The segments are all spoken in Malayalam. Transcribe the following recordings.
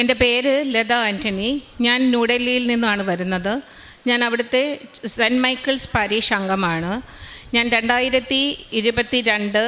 എന്റെ പേര് ലത ആന്റണി ഞാൻ ന്യൂഡൽഹിയിൽ നിന്നാണ് വരുന്നത്. ഞാൻ അവിടുത്തെ സെന്റ് മൈക്കിൾസ് പാരീഷ് അംഗമാണ്. ഞാൻ രണ്ടായിരത്തി ഇരുപത്തി രണ്ട്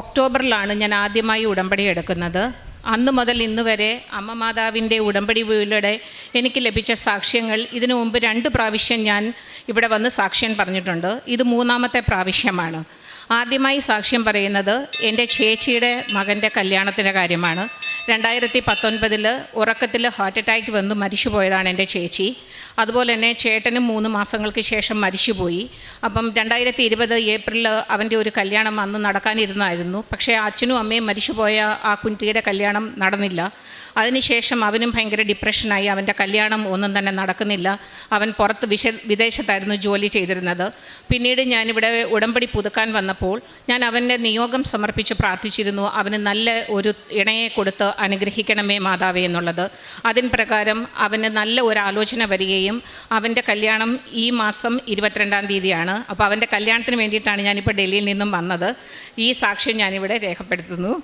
ഒക്ടോബറിലാണ് ഞാൻ ആദ്യമായി ഉടമ്പടി എടുക്കുന്നത്. അന്ന് മുതൽ ഇന്ന് വരെ അമ്മ മാതാവിന്റെ ഉടമ്പടി വീലൂടെ എനിക്ക് ലഭിച്ച സാക്ഷ്യങ്ങൾ ഇതിനു മുമ്പ് രണ്ട് പ്രാവശ്യം ഞാൻ ഇവിടെ വന്ന് സാക്ഷ്യം പറഞ്ഞിട്ടുണ്ട്. ഇത് മൂന്നാമത്തെ പ്രാവശ്യമാണ്. ആദ്യമായി സാക്ഷ്യം പറയുന്നത് എന്റെ ചേച്ചിയുടെ മകന്റെ കല്യാണത്തിന്റെ കാര്യമാണ്. രണ്ടായിരത്തി പത്തൊൻപതിൽ ഉറക്കത്തിൽ ഹാർട്ട് അറ്റാക്ക് വന്ന് മരിച്ചു പോയതാണ് എന്റെ ചേച്ചി. അതുപോലെ തന്നെ ചേട്ടനും മൂന്ന് മാസങ്ങൾക്ക് ശേഷം മരിച്ചുപോയി. അപ്പം രണ്ടായിരത്തി ഇരുപത് ഏപ്രിലിൽ അവന്റെ ഒരു കല്യാണം അന്ന് നടക്കാനിരുന്നായിരുന്നു. പക്ഷേ അച്ഛനും അമ്മയും മരിച്ചുപോയ ആ കുട്ടിയുടെ കല്യാണം നടന്നില്ല. അതിനുശേഷം അവനും ഭയങ്കര ഡിപ്രഷനായി അവന്റെ കല്യാണം ഒന്നും തന്നെ നടക്കുന്നില്ല. അവൻ പുറത്ത് വിശ വിദേശത്തായിരുന്നു ജോലി ചെയ്തിരുന്നത്. പിന്നീട് ഞാനിവിടെ ഉടമ്പടി പുതുക്കാൻ വന്നപ്പോൾ ഞാൻ അവന്റെ നിയോഗം സമർപ്പിച്ച് പ്രാർത്ഥിച്ചിരുന്നു. അവന് നല്ല ഒരു ഇണയെ കൊടുത്ത് അനുഗ്രഹിക്കണമേ മാതാവേ എന്നുള്ളത്. അതിൻ പ്രകാരം അവന് നല്ല ഒരു ആലോചന വരികയും അവന്റെ കല്യാണം ഈ മാസം ഇരുപത്തിരണ്ടാം തീയതിയാണ്. അപ്പോൾ അവന്റെ കല്യാണത്തിന് വേണ്ടിയിട്ടാണ് ഞാനിപ്പോൾ ഡൽഹിയിൽ നിന്നും വന്നത്. ഈ സാക്ഷ്യം ഞാനിവിടെ രേഖപ്പെടുത്തുന്നു.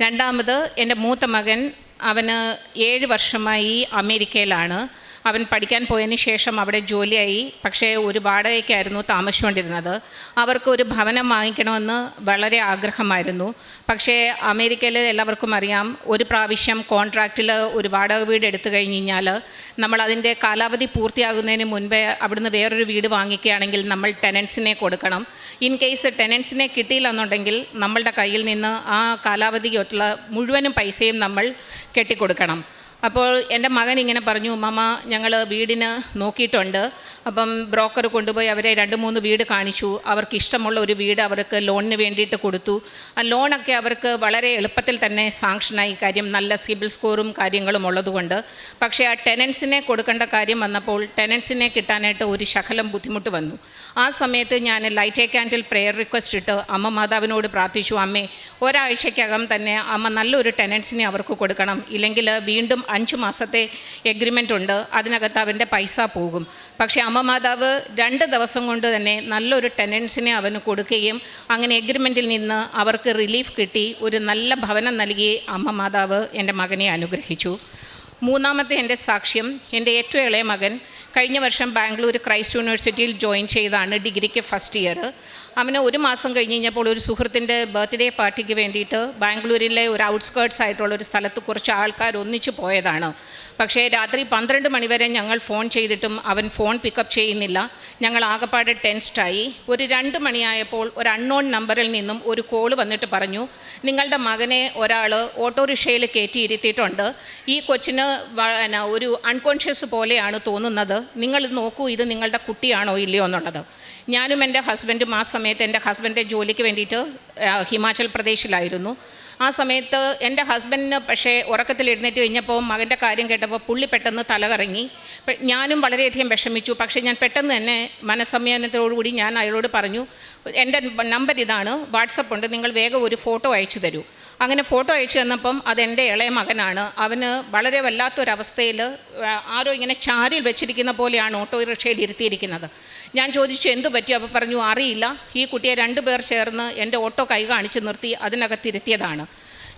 രണ്ടാമത് എന്റെ മൂത്ത മകൻ അവന് ഏഴ് വർഷമായി അമേരിക്കയിലാണ്. അവൻ പഠിക്കാൻ പോയതിന് ശേഷം അവിടെ ജോലിയായി. പക്ഷേ ഒരു വാടകയ്ക്കായിരുന്നു താമസിച്ചുകൊണ്ടിരുന്നത്. അവർക്ക് ഒരു ഭവനം വാങ്ങിക്കണമെന്ന് വളരെ ആഗ്രഹമായിരുന്നു. പക്ഷേ അമേരിക്കയിൽ എല്ലാവർക്കും അറിയാം ഒരു പ്രാവശ്യം കോൺട്രാക്റ്റിൽ ഒരു വാടക വീട് എടുത്തു കഴിഞ്ഞ് കഴിഞ്ഞാൽ നമ്മൾ അതിന്റെ കാലാവധി പൂർത്തിയാകുന്നതിന് മുൻപേ അവിടുന്ന് വേറൊരു വീട് വാങ്ങിക്കുകയാണെങ്കിൽ നമ്മൾ ടെനൻസിനെ കൊടുക്കണം. ഇൻ കേസ് ടെനൻസിനെ കിട്ടിയില്ലെന്നുണ്ടെങ്കിൽ നമ്മളുടെ കയ്യിൽ നിന്ന് ആ കാലാവധിക്കുള്ള മുഴുവനും പൈസയും നമ്മൾ കെട്ടിക്കൊടുക്കണം. അപ്പോൾ എന്റെ മകൻ ഇങ്ങനെ പറഞ്ഞു മമ്മ ഞങ്ങൾ വീടിന് നോക്കിയിട്ടുണ്ട്. അപ്പം ബ്രോക്കർ കൊണ്ടുപോയി അവരെ രണ്ട് മൂന്ന് വീട് കാണിച്ചു. അവർക്ക് ഇഷ്ടമുള്ള ഒരു വീട് അവർക്ക് ലോണിന് വേണ്ടിയിട്ട് കൊടുത്തു. ആ ലോണൊക്കെ അവർക്ക് വളരെ എളുപ്പത്തിൽ തന്നെ സാങ്ഷനായി കാര്യം നല്ല സിബിൽ സ്കോറും കാര്യങ്ങളും ഉള്ളതുകൊണ്ട്. പക്ഷേ ആ ടെനൻസിനെ കൊടുക്കേണ്ട കാര്യം വന്നപ്പോൾ ടെനൻസിനെ കിട്ടാനായിട്ട് ഒരു ശകലം ബുദ്ധിമുട്ട് വന്നു. ആ സമയത്ത് ഞാൻ light a candle prayer request ഇട്ട് അമ്മ മാതാവിനോട് പ്രാർത്ഥിച്ചു അമ്മേ ഒരാഴ്ചയ്ക്കകം തന്നെ അമ്മ നല്ലൊരു ടെനൻസിനെ അവർക്ക് കൊടുക്കണം. ഇല്ലെങ്കിൽ വീണ്ടും അഞ്ച് മാസത്തെ എഗ്രിമെന്റ് ഉണ്ട് അതിനകത്ത് അവന്റെ പൈസ പോകും. പക്ഷേ അമ്മ മാതാവ് രണ്ട് ദിവസം കൊണ്ട് തന്നെ നല്ലൊരു ടെനൻസിനെ അവന് കൊടുക്കുകയും അങ്ങനെ എഗ്രിമെന്റിൽ നിന്ന് അവർക്ക് റിലീഫ് കിട്ടി. ഒരു നല്ല ഭവനം നൽകി അമ്മ മാതാവ് എന്റെ മകനെ അനുഗ്രഹിച്ചു. മൂന്നാമത്തെ എന്റെ സാക്ഷ്യം എന്റെ ഏറ്റവും ഇളയ മകൻ. കഴിഞ്ഞ വർഷം ബാംഗ്ലൂർ ക്രൈസ്റ്റ് യൂണിവേഴ്സിറ്റിയിൽ ജോയിൻ ചെയ്താണ് ഡിഗ്രിക്ക് ഫസ്റ്റ് ഇയർ. അവന് ഒരു മാസം കഴിഞ്ഞ് കഴിഞ്ഞപ്പോൾ ഒരു സുഹൃത്തിന്റെ ബർത്ത്ഡേ പാർട്ടിക്ക് വേണ്ടിയിട്ട് ബാംഗ്ലൂരിലെ ഒരു ഔട്ട്സ്കേർട്സ് ആയിട്ടുള്ള ഒരു സ്ഥലത്ത് കുറച്ച് ആൾക്കാർ ഒന്നിച്ചു പോയതാണ്. പക്ഷേ രാത്രി പന്ത്രണ്ട് മണിവരെ ഞങ്ങൾ ഫോൺ ചെയ്തിട്ടും അവൻ ഫോൺ പിക്കപ്പ് ചെയ്യുന്നില്ല. ഞങ്ങൾ ആകപ്പാടെ ടെൻസ്ഡായി ഒരു രണ്ട് മണിയായപ്പോൾ ഒരു അൺനോൺ നമ്പറിൽ നിന്നും ഒരു കോൾ വന്നിട്ട് പറഞ്ഞു നിങ്ങളുടെ മകനെ ഒരാൾ ഓട്ടോറിക്ഷയിൽ കയറ്റിയിരുത്തിയിട്ടുണ്ട് ഈ കൊച്ചിന് ഒരു അൺകോൺഷ്യസ് പോലെയാണ് തോന്നുന്നത്. നിങ്ങൾ നോക്കൂ ഇത് നിങ്ങളുടെ കുട്ടിയാണോ ഇല്ലയോ എന്നുള്ളത്. ഞാനും എന്റെ ഹസ്ബൻഡും ആ സമയത്ത് എന്റെ ഹസ്ബൻഡിന്റെ ജോലിക്ക് വേണ്ടിയിട്ട് ഹിമാചൽ പ്രദേശിലായിരുന്നു. ആ സമയത്ത് എന്റെ ഹസ്ബൻഡിന് പക്ഷേ ഉറക്കത്തിൽ എഴുന്നേറ്റ് കഴിഞ്ഞപ്പോൾ മകന്റെ കാര്യം കേട്ടപ്പോൾ പുള്ളി പെട്ടെന്ന് തലകറങ്ങി. ഞാനും വളരെയധികം വിഷമിച്ചു. പക്ഷേ ഞാൻ പെട്ടെന്ന് തന്നെ മനസ്സംയമനത്തോടുകൂടി ഞാൻ അയാളോട് പറഞ്ഞു എന്റെ നമ്പർ ഇതാണ് വാട്സപ്പ് ഉണ്ട് നിങ്ങൾ വേഗം ഒരു ഫോട്ടോ അയച്ചു തരൂ. അങ്ങനെ ഫോട്ടോ അയച്ചു തന്നപ്പം അതെന്റെ ഇളയ മകനാണ്. അവന് വളരെ വല്ലാത്തൊരവസ്ഥയിൽ ആരോ ഇങ്ങനെ ചാരിൽ വെച്ചിരിക്കുന്ന പോലെയാണ് ഓട്ടോറിക്ഷയിൽ ഇരുത്തിയിരിക്കുന്നത്. ഞാൻ ചോദിച്ചു എന്തു പറ്റി? അപ്പോൾ പറഞ്ഞു അറിയില്ല. ഈ കുട്ടിയെ രണ്ട് പേർ ചേർന്ന് എന്റെ ഓട്ടോ കൈ കാണിച്ച് നിർത്തി അതിനകത്ത് ഇരുത്തിയതാണ്.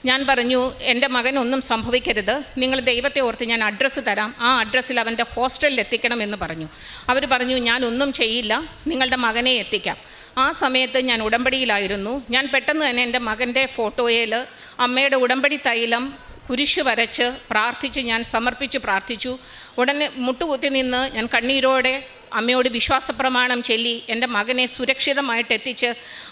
ഞാൻ പറഞ്ഞു എന്റെ മകനൊന്നും സംഭവിക്കരുത്. നിങ്ങൾ ദൈവത്തെ ഓർത്ത് ഞാൻ അഡ്രസ്സ് തരാം. ആ അഡ്രസ്സിൽ അവന്റെ ഹോസ്റ്റലിൽ എത്തിക്കണമെന്ന് പറഞ്ഞു. അവർ പറഞ്ഞു ഞാനൊന്നും ചെയ്യില്ല. നിങ്ങളുടെ മകനെ എത്തിക്കാം. ആ സമയത്ത് ഞാൻ ഉടമ്പടിയിലായിരുന്നു. ഞാൻ പെട്ടെന്ന് തന്നെ എന്റെ മകന്റെ ഫോട്ടോയിൽ അമ്മയുടെ ഉടമ്പടി തൈലം കുരിശ് വരച്ച് പ്രാർത്ഥിച്ച് ഞാൻ സമർപ്പിച്ച് പ്രാർത്ഥിച്ചു. ഉടനെ മുട്ടുകുത്തി നിന്ന് ഞാൻ കണ്ണീരോടെ അമ്മയോട് വിശ്വാസപ്രമാണം ചൊല്ലി എന്റെ മകനെ സുരക്ഷിതമായിട്ട് എത്തിച്ച്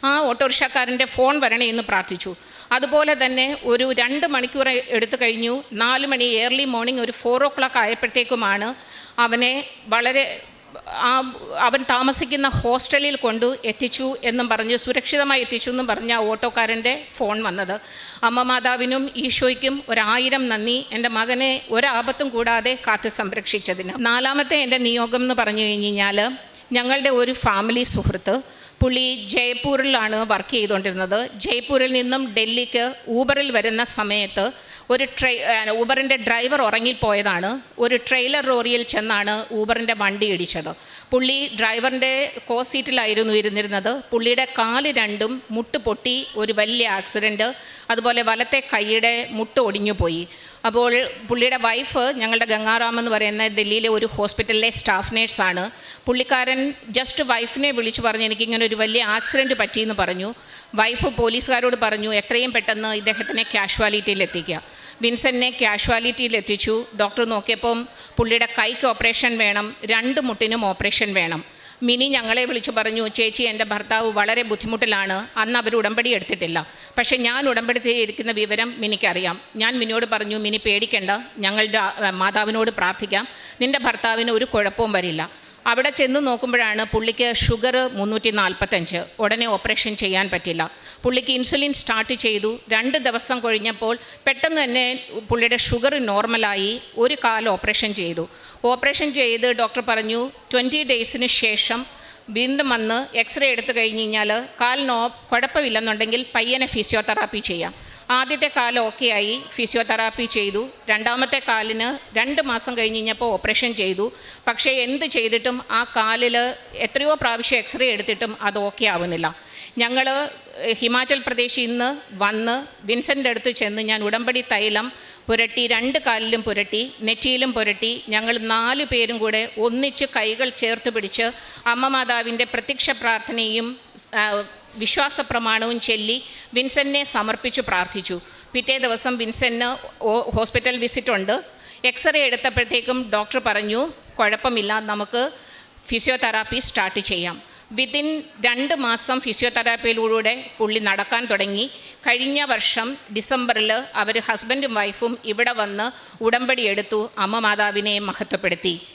ആ ഓട്ടോറിക്ഷക്കാരന്റെ ഫോൺ വരണേ എന്ന് പ്രാർത്ഥിച്ചു. അതുപോലെ തന്നെ ഒരു രണ്ട് മണിക്കൂർ എടുത്തു കഴിഞ്ഞു. നാല് മണി ഏർലി മോർണിംഗ് ഒരു ഫോർ ഓ ക്ലോക്ക് ആയപ്പോഴത്തേക്കുമാണ് അവനെ വളരെ അവൻ താമസിക്കുന്ന ഹോസ്റ്റലിൽ കൊണ്ടു എത്തിച്ചു എന്നും പറഞ്ഞ് സുരക്ഷിതമായി എത്തിച്ചു എന്നും പറഞ്ഞ ഓട്ടോക്കാരന്റെ ഫോൺ വന്നത്. അമ്മ മാതാവിനും ഈശോയ്ക്കും ഒരായിരം നന്ദി. എന്റെ മകനെ ഒരാപത്തും കൂടാതെ കാത്തു സംരക്ഷിച്ചതിന്. നാലാമത്തെ എന്റെ നിയോഗം എന്ന് പറഞ്ഞു കഴിഞ്ഞ് കഴിഞ്ഞാൽ ഞങ്ങളുടെ ഒരു ഫാമിലി സുഹൃത്ത് പുള്ളി ജയ്പൂരിലാണ് വർക്ക് ചെയ്തുകൊണ്ടിരുന്നത്. ജയ്പൂരിൽ നിന്നും ഡൽഹിക്ക് ഊബറിൽ വരുന്ന സമയത്ത് ഒരു ട്രെയ് ഊബറിന്റെ ഡ്രൈവർ ഉറങ്ങിപ്പോയതാണ്. ഒരു ട്രെയിലർ ലോറിയിൽ ചെന്നാണ് ഊബറിന്റെ വണ്ടി ഇടിച്ചത്. പുള്ളി ഡ്രൈവറിന്റെ കോ സീറ്റിലായിരുന്നു ഇരുന്നിരുന്നത്. പുള്ളിയുടെ കാൽ രണ്ടും മുട്ട് പൊട്ടി ഒരു വലിയ ആക്സിഡന്റ്. അതുപോലെ വലത്തെ കൈയുടെ മുട്ട് ഒടിഞ്ഞു പോയി. അപ്പോൾ പുള്ളിയുടെ വൈഫ് ഞങ്ങളുടെ ഗംഗാറാം എന്ന് പറയുന്ന ഡൽഹിയിലെ ഒരു ഹോസ്പിറ്റലിലെ സ്റ്റാഫ് നേഴ്സാണ്. പുള്ളിക്കാരൻ ജസ്റ്റ് വൈഫിനെ വിളിച്ചു പറഞ്ഞു എനിക്കിങ്ങനെ ഒരു വലിയ ആക്സിഡന്റ് പറ്റിയെന്ന് പറഞ്ഞു. വൈഫ് പോലീസുകാരോട് പറഞ്ഞു എത്രയും പെട്ടെന്ന് ഇദ്ദേഹത്തിനെ കാഷ്വാലിറ്റിയിൽ എത്തിക്കുക വിൻസെന്റിനെ കാഷ്വാലിറ്റിയിൽ എത്തിച്ചു. ഡോക്ടർ നോക്കിയപ്പം പുള്ളിയുടെ കൈക്ക് ഓപ്പറേഷൻ വേണം രണ്ട് മുട്ടിനും ഓപ്പറേഷൻ വേണം. മിനി ഞങ്ങളെ വിളിച്ചു പറഞ്ഞു ചേച്ചി എന്റെ ഭർത്താവ് വളരെ ബുദ്ധിമുട്ടിലാണ്. അന്ന് അവർ ഉടമ്പടി എടുത്തിട്ടില്ല. പക്ഷേ ഞാൻ ഉടമ്പടി ചെയ്തിരിക്കുന്ന വിവരം മിനിക്കറിയാം. ഞാൻ മിനിയോട് പറഞ്ഞു മിനി പേടിക്കേണ്ട. ഞങ്ങളുടെ മാതാവിനോട് പ്രാർത്ഥിക്കാം. നിന്റെ ഭർത്താവിന് ഒരു കുഴപ്പവും വരില്ല. അവിടെ ചെന്ന് നോക്കുമ്പോഴാണ് പുള്ളിക്ക് ഷുഗർ മുന്നൂറ്റി നാൽപ്പത്തഞ്ച് ഉടനെ ഓപ്പറേഷൻ ചെയ്യാൻ പറ്റില്ല. പുള്ളിക്ക് ഇൻസുലിൻ സ്റ്റാർട്ട് ചെയ്തു. രണ്ട് ദിവസം കഴിഞ്ഞപ്പോൾ പെട്ടെന്ന് തന്നെ പുള്ളിയുടെ ഷുഗർ നോർമലായി ഒരു കാൽ ഓപ്പറേഷൻ ചെയ്തു. ഓപ്പറേഷൻ ചെയ്ത് ഡോക്ടർ പറഞ്ഞു ട്വന്റി ഡേയ്സിന് ശേഷം വീണ്ടും വന്ന് എക്സ്റേ എടുത്തു കഴിഞ്ഞ് കഴിഞ്ഞാൽ കാലിനോ കുഴപ്പമില്ലെന്നുണ്ടെങ്കിൽ പയ്യനെ ഫിസിയോതെറാപ്പി ചെയ്യാം. ആദ്യത്തെ കാൽ ഓക്കെ ആയി. ഫിസിയോതെറാപ്പി ചെയ്തു. രണ്ടാമത്തെ കാലിന് രണ്ട് മാസം കഴിഞ്ഞ് കഴിഞ്ഞപ്പോൾ ഓപ്പറേഷൻ ചെയ്തു. പക്ഷേ എന്ത് ചെയ്തിട്ടും ആ കാലിൽ എത്രയോ പ്രാവശ്യം എക്സ്റേ എടുത്തിട്ടും അത് ഓക്കെ ആവുന്നില്ല. ഞങ്ങൾ ഹിമാചൽ പ്രദേശിൽ ഇന്ന് വന്ന് വിൻസെന്റ് അടുത്ത് ചെന്ന് ഞാൻ ഉടമ്പടി തൈലം പുരട്ടി രണ്ട് കാലിലും പുരട്ടി നെറ്റിയിലും പുരട്ടി ഞങ്ങൾ നാല് പേരും കൂടെ ഒന്നിച്ച് കൈകൾ ചേർത്ത് പിടിച്ച് അമ്മ മാതാവിന്റെ പ്രത്യക്ഷ പ്രാർത്ഥനയും വിശ്വാസ പ്രമാണവും ചൊല്ലി വിൻസെന്റിനെ സമർപ്പിച്ചു പ്രാർത്ഥിച്ചു. പിറ്റേ ദിവസം വിൻസെന്റിന് ഹോസ്പിറ്റൽ വിസിറ്റ് ഉണ്ട് എക്സ്റേ എടുത്തപ്പോഴത്തേക്കും ഡോക്ടർ പറഞ്ഞു കുഴപ്പമില്ല നമുക്ക് ഫിസിയോതെറാപ്പി സ്റ്റാർട്ട് ചെയ്യാം. വിതിൻ രണ്ട് മാസം ഫിസിയോതെറാപ്പിയിലൂടെ പുള്ളി നടക്കാൻ തുടങ്ങി. കഴിഞ്ഞ വർഷം ഡിസംബറിൽ അവർ ഹസ്ബൻഡും വൈഫും ഇവിടെ വന്ന് ഉടമ്പടി എടുത്തു അമ്മ മാതാവിനെ മഹത്വപ്പെടുത്തി.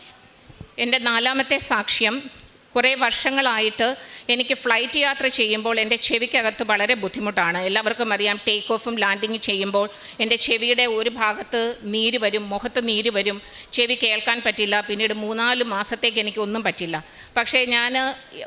എന്റെ നാലാമത്തെ സാക്ഷ്യം കുറേ വർഷങ്ങളായിട്ട് എനിക്ക് ഫ്ലൈറ്റ് യാത്ര ചെയ്യുമ്പോൾ എന്റെ ചെവിക്കകത്ത് വളരെ ബുദ്ധിമുട്ടാണ്. എല്ലാവർക്കും അറിയാം ടേക്ക് ഓഫും ലാൻഡിങ് ചെയ്യുമ്പോൾ എന്റെ ചെവിയുടെ ഒരു ഭാഗത്ത് നീര് വരും മുഖത്ത് നീര് വരും. ചെവി കേൾക്കാൻ പറ്റില്ല പിന്നീട് മൂന്നാൽ മാസത്തേക്ക് എനിക്ക് ഒന്നും പറ്റില്ല. പക്ഷേ ഞാൻ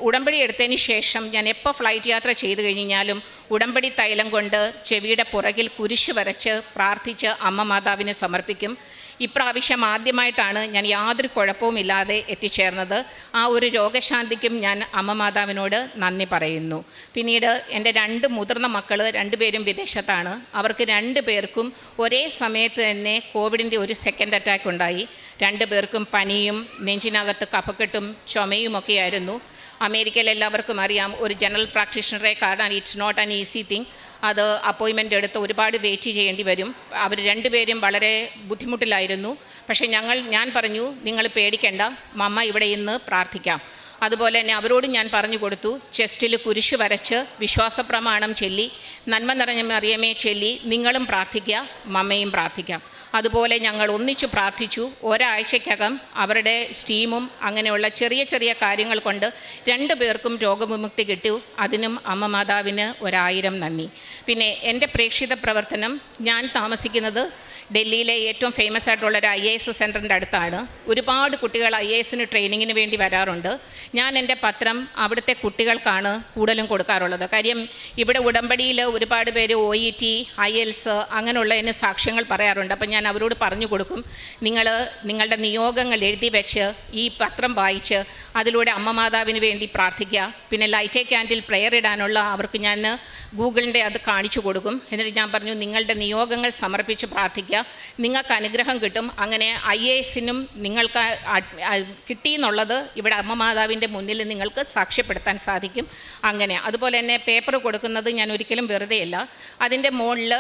ഉടമ്പടി എടുത്തതിന് ശേഷം ഞാൻ എപ്പോൾ ഫ്ലൈറ്റ് യാത്ര ചെയ്തു കഴിഞ്ഞാലും ഉടമ്പടി തൈലം കൊണ്ട് ചെവിയുടെ പുറകിൽ കുരിശ് വരച്ച് പ്രാർത്ഥിച്ച് അമ്മ മാതാവിനെ സമർപ്പിക്കും. ഇപ്രാവശ്യം ആദ്യമായിട്ടാണ് ഞാൻ യാതൊരു കുഴപ്പവുമില്ലാതെ എത്തിച്ചേർന്നത്. ആ ഒരു രോഗശാന്തിക്കും ഞാൻ അമ്മ മാതാവിനോട് നന്ദി പറയുന്നു. പിന്നീട് എന്റെ രണ്ട് മുതിർന്ന മക്കൾ രണ്ടുപേരും വിദേശത്താണ്. അവർക്ക് രണ്ട് പേർക്കും ഒരേ സമയത്ത് തന്നെ കോവിഡിന്റെ ഒരു സെക്കൻഡ് അറ്റാക്ക് ഉണ്ടായി. രണ്ട് പേർക്കും പനിയും നെഞ്ചിനകത്ത് കഫക്കെട്ടും ചുമയുമൊക്കെ ആയിരുന്നു. അമേരിക്കയിൽ എല്ലാവർക്കും അറിയാം. ഒരു ജനറൽ പ്രാക്ടീഷണറെ കാണാൻ it's not an easy thing അത് അപ്പോയിൻമെന്റ് എടുത്ത് ഒരുപാട് വെയിറ്റ് ചെയ്യേണ്ടി വരും. അവർ രണ്ടുപേരും വളരെ ബുദ്ധിമുട്ടിലായിരുന്നു. പക്ഷേ ഞങ്ങൾ ഞാൻ പറഞ്ഞു നിങ്ങൾ പേടിക്കേണ്ട. മമ്മ ഇവിടെ ഇന്ന് പ്രാർത്ഥിക്കാം. അതുപോലെ തന്നെ അവരോട് ഞാൻ പറഞ്ഞു കൊടുത്തു ചെസ്റ്റിൽ കുരിശ് വരച്ച് വിശ്വാസപ്രമാണം ചൊല്ലി നന്മ നിറഞ്ഞ മറിയമേ ചൊല്ലി നിങ്ങളും പ്രാർത്ഥിക്കുക മമ്മയും പ്രാർത്ഥിക്കാം. അതുപോലെ ഞങ്ങൾ ഒന്നിച്ചു പ്രാർത്ഥിച്ചു. ഒരാഴ്ചയ്ക്കകം അവരുടെ സ്റ്റീമും അങ്ങനെയുള്ള ചെറിയ ചെറിയ കാര്യങ്ങൾ കൊണ്ട് രണ്ടു പേർക്കും രോഗവിമുക്തി കിട്ടു. അതിനും അമ്മ മാതാവിന് ഒരായിരം നന്ദി. പിന്നെ എന്റെ പ്രേക്ഷിത പ്രവർത്തനം ഞാൻ താമസിക്കുന്നത് ഡൽഹിയിലെ ഏറ്റവും ഫേമസ് ആയിട്ടുള്ള ഒരു ഐ എ എസ് സെന്ററിന്റെ അടുത്താണ്. ഒരുപാട് കുട്ടികൾ ഐ എ എസിന് ട്രെയിനിങ്ങിന് വേണ്ടി വരാറുണ്ട്. ഞാൻ എന്റെ പത്രം അവിടുത്തെ കുട്ടികൾക്കാണ് കൂടുതലും കൊടുക്കാറുള്ളത്. കാര്യം ഇവിടെ ഉടമ്പടിയിൽ ഒരുപാട് പേര് O E T IELTS അങ്ങനെയുള്ളതിന് സാക്ഷ്യങ്ങൾ പറയാറുണ്ട്. അപ്പം ഞാൻ അവരോട് പറഞ്ഞു കൊടുക്കും നിങ്ങൾ നിങ്ങളുടെ നിയോഗങ്ങൾ എഴുതി വെച്ച് ഈ പത്രം വായിച്ച് അതിലൂടെ അമ്മ മാതാവിന് വേണ്ടി പ്രാർത്ഥിക്കുക. പിന്നെ ലൈറ്റ് ക്യാൻഡിൽ പ്രെയർ ഇടാനുള്ള അവർക്ക് ഞാൻ ഗൂഗിളിന്റെ അത് കാണിച്ചു കൊടുക്കും. എന്നിട്ട് ഞാൻ പറഞ്ഞു നിങ്ങളുടെ നിയോഗങ്ങൾ സമർപ്പിച്ച് പ്രാർത്ഥിക്കുക. നിങ്ങൾക്ക് അനുഗ്രഹം കിട്ടും. അങ്ങനെ ഐ എസിനും നിങ്ങൾക്ക് അഡ്- കിട്ടിയെന്നുള്ളത് ഇവിടെ അമ്മ മാതാവിന്റെ മുന്നിൽ നിങ്ങൾക്ക് സാക്ഷ്യപ്പെടുത്താൻ സാധിക്കും. അങ്ങനെ. അതുപോലെ തന്നെ പേപ്പർ കൊടുക്കുന്നത് ഞാൻ ഒരിക്കലും വെറുതെയല്ല. അതിന്റെ മുകളിൽ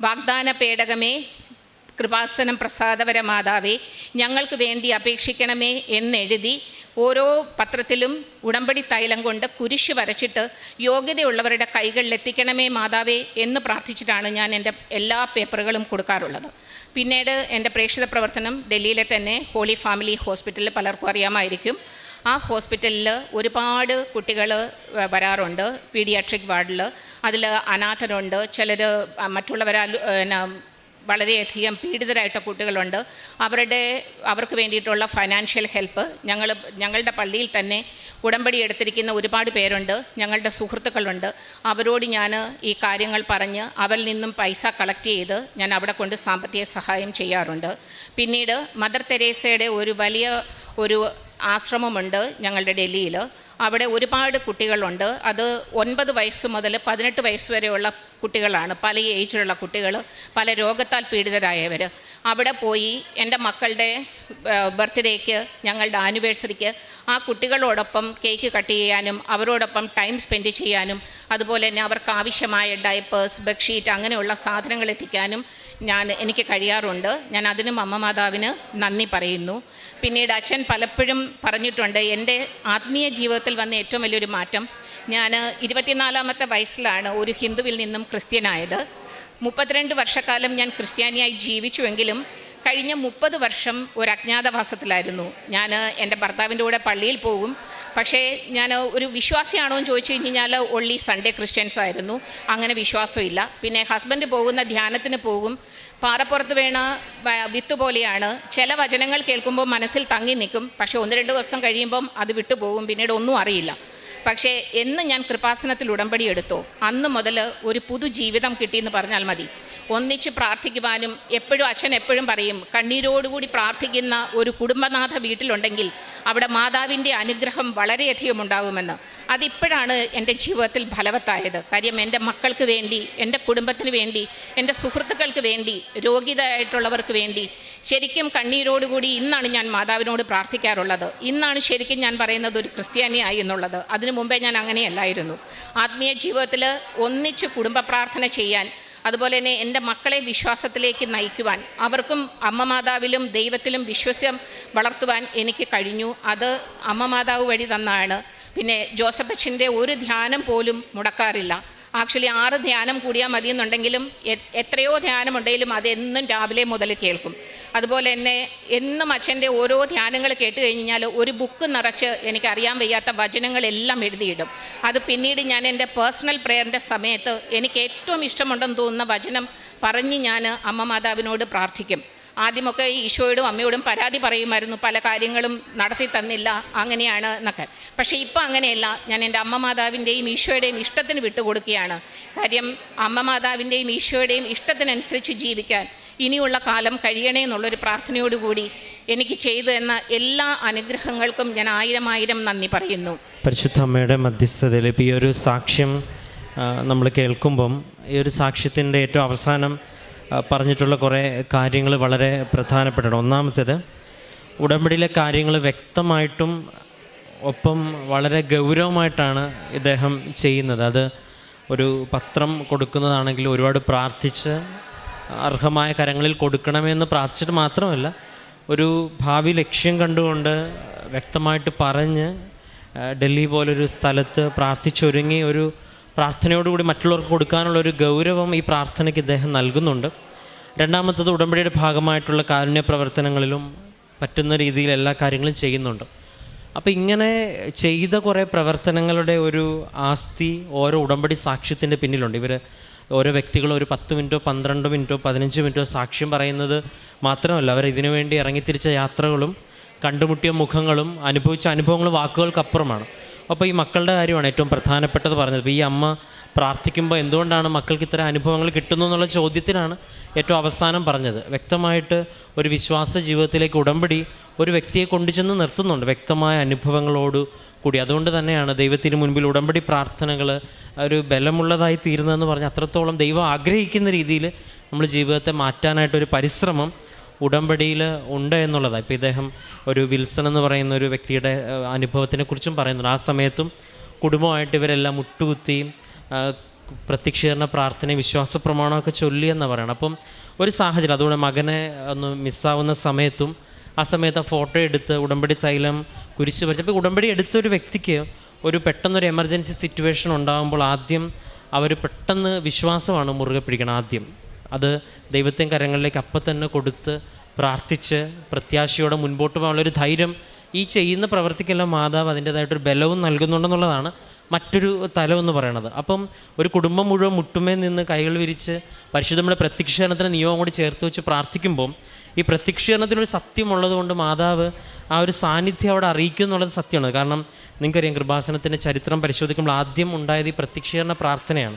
വാഗ്ദാന പേടകമേ കൃപാസനം പ്രസാദവര മാതാവേ ഞങ്ങൾക്ക് വേണ്ടി അപേക്ഷിക്കണമേ എന്നെഴുതി ഓരോ പത്രത്തിലും ഉടമ്പടി തൈലം കൊണ്ട് കുരിശ് വരച്ചിട്ട് യോഗ്യതയുള്ളവരുടെ കൈകളിൽ എത്തിക്കണമേ മാതാവേ എന്ന് പ്രാർത്ഥിച്ചിട്ടാണ് ഞാൻ എന്റെ എല്ലാ പേപ്പറുകളും കൊടുക്കാറുള്ളത്. പിന്നീട് എന്റെ പ്രേക്ഷിത പ്രവർത്തനം ഡൽഹിയിലെ തന്നെ ഹോളി ഫാമിലി ഹോസ്പിറ്റലിൽ പലർക്കും അറിയാമായിരിക്കും. ആ ഹോസ്പിറ്റലിൽ ഒരുപാട് കുട്ടികൾ വരാറുണ്ട്. പീഡിയാട്രിക് വാർഡിൽ അതിൽ അനാഥരുണ്ട്. ചിലർ മറ്റുള്ളവരാൽ പിന്നെ വളരെയധികം പീഡിതരായിട്ട കുട്ടികളുണ്ട്. അവരുടെ അവർക്ക് വേണ്ടിയിട്ടുള്ള ഫൈനാൻഷ്യൽ ഹെൽപ്പ് ഞങ്ങൾ ഞങ്ങളുടെ പള്ളിയിൽ തന്നെ ഉടമ്പടി എടുത്തിരിക്കുന്ന ഒരുപാട് പേരുണ്ട്. ഞങ്ങളുടെ സുഹൃത്തുക്കളുണ്ട്. അവരോട് ഞാൻ ഈ കാര്യങ്ങൾ പറഞ്ഞ് അവരിൽ നിന്നും പൈസ കളക്ട് ചെയ്ത് ഞാൻ അവിടെ കൊണ്ട് സാമ്പത്തിക സഹായം ചെയ്യാറുണ്ട്. പിന്നീട് മദർ തെരേസയുടെ ഒരു വലിയ ഒരു ആശ്രമമുണ്ട് ഞങ്ങളുടെ ഡൽഹിയിൽ. അവിടെ ഒരുപാട് കുട്ടികളുണ്ട്. അത് ഒൻപത് വയസ്സ് മുതൽ പതിനെട്ട് വയസ്സ് വരെയുള്ള കുട്ടികളാണ്. പല ഏജിലുള്ള കുട്ടികൾ പല രോഗത്താൽ പീഡിതരായവർ. അവിടെ പോയി എന്റെ മക്കളുടെ ബർത്ത്ഡേക്ക് ഞങ്ങളുടെ ആനിവേഴ്സറിക്ക് ആ കുട്ടികളോടൊപ്പം കേക്ക് കട്ട് ചെയ്യാനും അവരോടൊപ്പം ടൈം സ്പെൻഡ് ചെയ്യാനും അതുപോലെ തന്നെ അവർക്ക് ആവശ്യമായ ഡയപ്പേഴ്സ് ബെഡ്ഷീറ്റ് അങ്ങനെയുള്ള സാധനങ്ങൾ എത്തിക്കാനും ഞാൻ എനിക്ക് കഴിയാറുണ്ട്. ഞാൻ അതിനും അമ്മ മാതാവിന് നന്ദി പറയുന്നു. പിന്നീട് അച്ഛൻ പലപ്പോഴും പറഞ്ഞിട്ടുണ്ട് എന്റെ ആത്മീയ ജീവിതത്തിൽ വന്ന ഏറ്റവും വലിയൊരു മാറ്റം ഞാൻ ഇരുപത്തിനാലാമത്തെ വയസ്സിലാണ് ഒരു ഹിന്ദുവിൽ നിന്നും ക്രിസ്ത്യനായത്. മുപ്പത്തിരണ്ട് വർഷക്കാലം ഞാൻ ക്രിസ്ത്യാനിയായി ജീവിച്ചുവെങ്കിലും കഴിഞ്ഞ മുപ്പത് വർഷം ഒരു അജ്ഞാതവാസത്തിലായിരുന്നു. ഞാൻ എന്റെ ഭർത്താവിന്റെ കൂടെ പള്ളിയിൽ പോകും. പക്ഷേ ഞാൻ ഒരു വിശ്വാസിയാണോ എന്ന് ചോദിച്ചു കഴിഞ്ഞാൽ ഒള്ളി സൺഡേ ക്രിസ്ത്യൻസ് ആയിരുന്നു. അങ്ങനെ വിശ്വാസമില്ല. പിന്നെ ഹസ്ബൻഡ് പോകുന്ന ധ്യാനത്തിന് പോകും. പാറപ്പുറത്ത് വീണ വിത്ത് പോലെയാണ് ചില വചനങ്ങൾ കേൾക്കുമ്പോൾ മനസ്സിൽ തങ്ങി നിൽക്കും. പക്ഷേ ഒന്ന് രണ്ട് ദിവസം കഴിയുമ്പം അത് വിട്ടുപോകും. പിന്നീട് ഒന്നും അറിയില്ല. പക്ഷേ എന്ന് ഞാൻ കൃപാസനത്തിൽ ഉടമ്പടി എടുത്തോ. അന്ന് മുതൽ ഒരു പുതു ജീവിതം കിട്ടിയെന്ന് പറഞ്ഞാൽ മതി. ഒന്നിച്ച് പ്രാർത്ഥിക്കുവാനും എപ്പോഴും അച്ഛൻ എപ്പോഴും പറയും കണ്ണീരോടുകൂടി പ്രാർത്ഥിക്കുന്ന ഒരു കുടുംബനാഥ വീട്ടിലുണ്ടെങ്കിൽ അവിടെ മാതാവിന്റെ അനുഗ്രഹം വളരെയധികം ഉണ്ടാകുമെന്ന് അതിപ്പോഴാണ് എന്റെ ജീവിതത്തിൽ ഫലവത്തായത്. കാര്യം എന്റെ മക്കൾക്ക് വേണ്ടി എന്റെ കുടുംബത്തിന് വേണ്ടി എന്റെ സുഹൃത്തുക്കൾക്ക് വേണ്ടി രോഗിതരായിട്ടുള്ളവർക്ക് വേണ്ടി ശരിക്കും കണ്ണീരോടുകൂടി ഇന്നാണ് ഞാൻ മാതാവിനോട് പ്രാർത്ഥിക്കാറുള്ളത്. ഇന്നാണ് ശരിക്കും ഞാൻ പറയുന്നത് ഒരു ക്രിസ്ത്യാനിയായി എന്നുള്ളത്. അതിനു മുമ്പേ ഞാൻ അങ്ങനെയല്ലായിരുന്നു. ആത്മീയ ജീവിതത്തിൽ ഒന്നിച്ച് കുടുംബ പ്രാർത്ഥന ചെയ്യാൻ അതുപോലെ തന്നെ എന്റെ മക്കളെ വിശ്വാസത്തിലേക്ക് നയിക്കുവാൻ അവർക്കും അമ്മ മാതാവിലും ദൈവത്തിലും വിശ്വസ്യം വളർത്തുവാൻ എനിക്ക് കഴിഞ്ഞു. അത് അമ്മ മാതാവ് വഴി തന്നാണ്. പിന്നെ ജോസഫ് അച്ഛന്റെ ഒരു ധ്യാനം പോലും മുടക്കാറില്ല. ആക്ച്വലി ആറ് ധ്യാനം കൂടിയാൽ മതി എന്നുണ്ടെങ്കിലും എത്രയോ ധ്യാനമുണ്ടെങ്കിലും അതെന്നും രാവിലെ മുതൽ കേൾക്കും. അതുപോലെ തന്നെ എന്നും അച്ഛന്റെ ഓരോ ധ്യാനങ്ങൾ കേട്ട് കഴിഞ്ഞാൽ ഒരു ബുക്ക് നിറച്ച് എനിക്കറിയാൻ വയ്യാത്ത വചനങ്ങളെല്ലാം എഴുതിയിടും. അത് പിന്നീട് ഞാൻ എന്റെ പേഴ്സണൽ പ്രെയറിന്റെ സമയത്ത് എനിക്ക് ഏറ്റവും ഇഷ്ടമുണ്ടെന്ന് തോന്നുന്ന വചനം പറഞ്ഞ് ഞാൻ അമ്മ മാതാവിനോട് പ്രാർത്ഥിക്കും. ആദ്യമൊക്കെ ഈശോയോടും അമ്മയോടും പരാതി പറയുമായിരുന്നു പല കാര്യങ്ങളും നടത്തി തന്നില്ല അങ്ങനെയാണ് എന്നൊക്കെ. പക്ഷേ ഇപ്പം അങ്ങനെയല്ല. ഞാൻ എന്റെ അമ്മ മാതാവിന്റെയും ഈശോയുടെയും ഇഷ്ടത്തിന് വിട്ടുകൊടുക്കുകയാണ്. കാര്യം അമ്മ മാതാവിന്റെയും ഈശോയുടെയും ഇഷ്ടത്തിനനുസരിച്ച് ജീവിക്കാൻ ഇനിയുള്ള കാലം കഴിയണേ എന്നുള്ളൊരു പ്രാർത്ഥനയോടുകൂടി എനിക്ക് ചെയ്തു തന്ന എല്ലാ അനുഗ്രഹങ്ങൾക്കും ഞാൻ ആയിരം ആയിരം നന്ദി പറയുന്നു. പരിശുദ്ധ അമ്മയുടെ മധ്യസ്ഥതയിൽ ഇപ്പോൾ ഈ ഒരു സാക്ഷ്യം നമ്മൾ കേൾക്കുമ്പം ഈ ഒരു സാക്ഷ്യത്തിന്റെ ഏറ്റവും അവസാനം പറഞ്ഞിട്ടുള്ള കുറേ കാര്യങ്ങൾ വളരെ പ്രധാനപ്പെട്ടാണ് ഒന്നാമത്തേത് ഉടമ്പടിയിലെ കാര്യങ്ങൾ വ്യക്തമായിട്ടും ഒപ്പം വളരെ ഗൗരവമായിട്ടാണ് ഇദ്ദേഹം ചെയ്യുന്നത്. അത് ഒരു പത്രം കൊടുക്കുന്നതാണെങ്കിൽ ഒരുപാട് പ്രാർത്ഥിച്ച് അർഹമായ കരങ്ങളിൽ കൊടുക്കണമെന്ന് പ്രാർത്ഥിച്ചിട്ട് മാത്രമല്ല ഒരു ഭാവി ലക്ഷ്യം കണ്ടുകൊണ്ട് വ്യക്തമായിട്ട് പറഞ്ഞ് ഡൽഹി പോലൊരു സ്ഥലത്ത് പ്രാർത്ഥിച്ചൊരുങ്ങി ഒരു പ്രാർത്ഥനയോടുകൂടി മറ്റുള്ളവർക്ക് കൊടുക്കാനുള്ള ഒരു ഗൗരവം ഈ പ്രാർത്ഥനയ്ക്ക് ഇദ്ദേഹം നൽകുന്നുണ്ട്. രണ്ടാമത്തത് ഉടമ്പടിയുടെ ഭാഗമായിട്ടുള്ള കാരുണ്യ പ്രവർത്തനങ്ങളിലും പറ്റുന്ന രീതിയിൽ എല്ലാ കാര്യങ്ങളും ചെയ്യുന്നുണ്ട്. അപ്പോൾ ഇങ്ങനെ ചെയ്ത കുറേ പ്രവർത്തനങ്ങളുടെ ഒരു ആസ്തി ഓരോ ഉടമ്പടി സാക്ഷ്യത്തിന്റെ പിന്നിലുണ്ട്. ഇവർ ഓരോ വ്യക്തികളും ഒരു പത്ത് മിനിറ്റോ പന്ത്രണ്ട് മിനിറ്റോ പതിനഞ്ച് മിനിറ്റോ സാക്ഷ്യം പറയുന്നത് മാത്രമല്ല അവർ ഇതിനു വേണ്ടി ഇറങ്ങിത്തിരിച്ച യാത്രകളും കണ്ടുമുട്ടിയ മുഖങ്ങളും അനുഭവിച്ച അനുഭവങ്ങളും വാക്കുകൾക്കപ്പുറമാണ്. അപ്പോൾ ഈ മക്കളുടെ കാര്യമാണ് ഏറ്റവും പ്രധാനപ്പെട്ടത് പറഞ്ഞത്. അപ്പോൾ ഈ അമ്മ പ്രാർത്ഥിക്കുമ്പോൾ എന്തുകൊണ്ടാണ് മക്കൾക്ക് ഇത്തരം അനുഭവങ്ങൾ കിട്ടുന്നു എന്നുള്ള ചോദ്യത്തിനാണ് ഏറ്റവും അവസാനം പറഞ്ഞത്. വ്യക്തമായിട്ട് ഒരു വിശ്വാസ ജീവിതത്തിലേക്ക് ഉടമ്പടി ഒരു വ്യക്തിയെ കൊണ്ടുചെന്ന് നിർത്തുന്നുണ്ട്. വ്യക്തമായ അനുഭവങ്ങളോട് കൂടി. അതുകൊണ്ട് തന്നെയാണ് ദൈവത്തിന് മുൻപിൽ ഉടമ്പടി പ്രാർത്ഥനകൾ ഒരു ബലമുള്ളതായി തീരുന്നതെന്ന് പറഞ്ഞാൽ അത്രത്തോളം ദൈവം ആഗ്രഹിക്കുന്ന രീതിയിൽ നമ്മൾ ജീവിതത്തെ മാറ്റാനായിട്ടൊരു പരിശ്രമം ഉടമ്പടിയിൽ ഉണ്ട് എന്നുള്ളതാണ്. ഇപ്പോൾ ഇദ്ദേഹം ഒരു വിൽസൺ എന്ന് പറയുന്ന ഒരു വ്യക്തിയുടെ അനുഭവത്തിനെ കുറിച്ചും പറയുന്നുണ്ട്. ആ സമയത്തും കുടുംബമായിട്ട് ഇവരെല്ലാം മുട്ടുകുത്തി ആ, പ്രത്യക്ഷീകരണ പ്രാർത്ഥന വിശ്വാസ പ്രമാണമൊക്കെ ചൊല്ലി എന്ന് പറയണം അപ്പം ഒരു സാഹചര്യം അതുകൊണ്ട് മകനെ ഒന്ന് മിസ്സാവുന്ന സമയത്തും ആ സമയത്ത് ആ ഫോട്ടോ എടുത്ത് ഉടമ്പടി തൈലം കുരിശ് വരച്ച് അപ്പോൾ ഉടമ്പടി എടുത്തൊരു വ്യക്തിക്ക് ഒരു പെട്ടെന്നൊരു എമർജൻസി സിറ്റുവേഷൻ ഉണ്ടാകുമ്പോൾ ആദ്യം അവർ പെട്ടെന്ന് വിശ്വാസമാണ് മുറുകെ പിടിക്കണം ആദ്യം. അത് ദൈവത്തെ കരങ്ങളിലേക്ക് അപ്പം തന്നെ കൊടുത്ത് പ്രാർത്ഥിച്ച് പ്രത്യാശയോടെ മുൻപോട്ട് പോകാനുള്ളൊരു ധൈര്യം ഈ ചെയ്യുന്ന പ്രവർത്തിക്കെല്ലാം മാതാവ് അതിന്റേതായിട്ടൊരു ബലവും നൽകുന്നുണ്ടെന്നുള്ളതാണ് മറ്റൊരു തലം എന്ന് പറയണത്. അപ്പം ഒരു കുടുംബം മുഴുവൻ മുട്ടുമേ നിന്ന് കൈകൾ വിരിച്ച് പരിശുദ്ധമ്മയുടെ പ്രത്യക്ഷീകരണത്തിന് നിയമം കൂടി ചേർത്ത് വെച്ച് പ്രാർത്ഥിക്കുമ്പം ഈ പ്രത്യക്ഷീകരണത്തിനൊരു സത്യമുള്ളത് കൊണ്ട് മാതാവ് ആ ഒരു സാന്നിധ്യം അവിടെ അറിയിക്കും എന്നുള്ളത് സത്യമാണ്. കാരണം നിങ്ങൾക്കറിയാം കൃപാസനത്തിന്റെ ചരിത്രം പരിശോധിക്കുമ്പോൾ ആദ്യം ഉണ്ടായത് ഈ പ്രത്യക്ഷീകരണ പ്രാർത്ഥനയാണ്.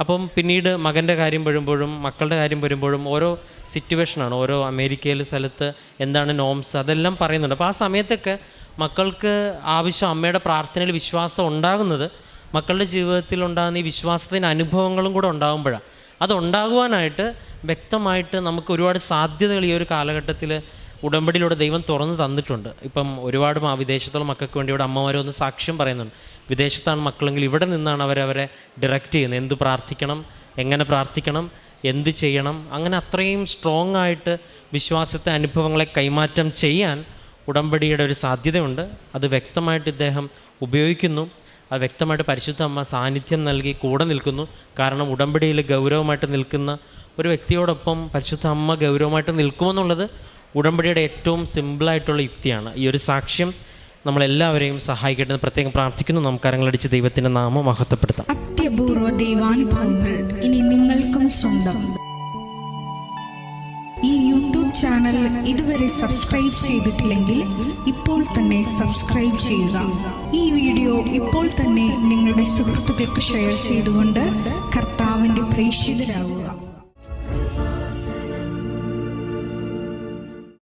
അപ്പം പിന്നീട് മകന്റെ കാര്യം വരുമ്പോഴും മക്കളുടെ കാര്യം വരുമ്പോഴും ഓരോ സിറ്റുവേഷനാണ് ഓരോ അമേരിക്കയിലെ സ്ഥലത്ത് എന്താണ് നോംസ് അതെല്ലാം പറയുന്നുണ്ട്. അപ്പോൾ ആ സമയത്തൊക്കെ മക്കൾക്ക് ആവശ്യം അമ്മയുടെ പ്രാർത്ഥനയിൽ വിശ്വാസം ഉണ്ടാകുന്നത് മക്കളുടെ ജീവിതത്തിൽ ഉണ്ടാകുന്ന ഈ വിശ്വാസത്തിന്റെ അനുഭവങ്ങളും കൂടെ ഉണ്ടാകുമ്പോഴാണ്. അതുണ്ടാകുവാനായിട്ട് വ്യക്തമായിട്ട് നമുക്ക് ഒരുപാട് സാധ്യതകൾ ഈ ഒരു കാലഘട്ടത്തിൽ ഉടമ്പടിയിലൂടെ ദൈവം തുറന്നു തന്നിട്ടുണ്ട്. ഇപ്പം ഒരുപാട് വിദേശത്തുള്ള മക്കൾക്ക് വേണ്ടി ഇവിടെ അമ്മമാരൊന്ന് സാക്ഷ്യം പറയുന്നുണ്ട്. വിദേശത്താണ് മക്കളെങ്കിൽ ഇവിടെ നിന്നാണ് അവരവരെ ഡയറക്റ്റ് ചെയ്യുന്നത്. എന്ത് പ്രാർത്ഥിക്കണം എങ്ങനെ പ്രാർത്ഥിക്കണം എന്ത് ചെയ്യണം അങ്ങനെ അത്രയും സ്ട്രോങ് ആയിട്ട് വിശ്വാസത്തെ അനുഭവങ്ങളെ കൈമാറ്റം ചെയ്യാൻ ഉടമ്പടിയുടെ ഒരു സാധ്യതയുണ്ട്. അത് വ്യക്തമായിട്ട് ഇദ്ദേഹം ഉപയോഗിക്കുന്നു. അത് വ്യക്തമായിട്ട് പരിശുദ്ധ അമ്മ സാന്നിധ്യം നൽകി കൂടെ നിൽക്കുന്നു. കാരണം ഉടമ്പടിയിൽ ഗൗരവമായിട്ട് നിൽക്കുന്ന ഒരു വ്യക്തിയോടൊപ്പം പരിശുദ്ധ അമ്മ ഗൗരവമായിട്ട് നിൽക്കുമെന്നുള്ളത് ഉടമ്പടിയുടെ ഏറ്റവും സിമ്പിളായിട്ടുള്ള യുക്തിയാണ്. ഈ ഒരു സാക്ഷ്യം നമ്മളെല്ലാവരെയും സഹായിക്കട്ടെ എന്ന് പ്രത്യേകം പ്രാർത്ഥിക്കുന്നു. നമുക്ക് അരങ്ങളടിച്ച് ദൈവത്തിന്റെ നാമം മഹത്വപ്പെടുത്താം. അത്യപൂർവ ദൈവാനുഭവങ്ങൾ ഇനി നിങ്ങൾക്കും സ്വന്തം. ഈ യൂട്യൂബ് ചാനൽ ഇതുവരെ സബ്സ്ക്രൈബ് ചെയ്തിട്ടില്ലെങ്കിൽ ഇപ്പോൾ തന്നെ സബ്സ്ക്രൈബ് ചെയ്യുക. ഈ വീഡിയോ ഇപ്പോൾ തന്നെ നിങ്ങളുടെ സുഹൃത്തുക്കൾക്ക് ഷെയർ ചെയ്തുകൊണ്ട് കർത്താവിന്റെ പ്രേക്ഷിതരാകുക.